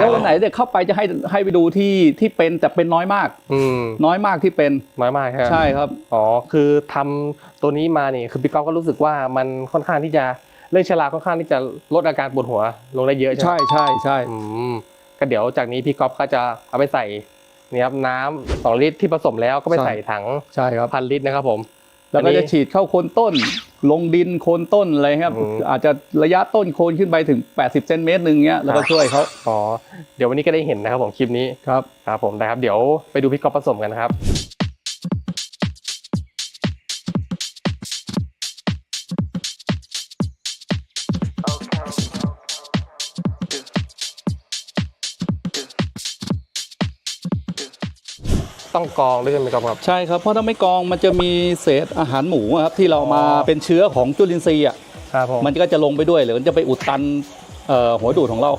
แล้ววันไหนเนี่ยเข้าไปจะให้ให้ไปดูที่ที่เป็นแต่เป็นน้อยมาก อืมน้อยมากที่เป็นน้อยมากครับใช่ครับ อ๋อคือทำตัวนี้มานี่คือพี่ก๊อฟก็รู้สึกว่ามันค่อนข้างที่จะเรื่องชราค่อนข้างที่จะลดอาการปวดหัวลงได้เยอะใช่ไหม ใช่ใช่ใช่ อืมก็เดี๋ยวจากนี้พี่ก๊อฟก็จะเอาไปใส่นี่ครับน้ำสองลิตรที่ผสมแล้วก็ไปใส่ถังใช่ครับพันลิตรนะครับผม แล้วก็อันนี้จะฉีดเข้าโคนต้น ลงดินโคนต้นอะไรครับอืมอาจจะระยะต้นโคนขึ้นไปถึง 80เซนเมตรหนึ่งเงี้ยแล้วก็ช่วยเขาอ๋อเดี๋ยววันนี้ก็ได้เห็นนะครับผมคลิปนี้ครับครับผมนะครับ เดี๋ยวไปดูพี่ก๊อฟผสมกันนะครับ ต้องกรองด้วยใช่ไหมครับครับ ใช่ครับเพราะถ้าไม่กรองมันจะมีเศษอาหารหมูอะครับที่เรามาอ๋อเป็นเชื้อของจุลินทรีย์อะครับผมมันก็จะลงไปด้วยหรือมันจะไปอุดตันเอ่อหัวดูดของเรา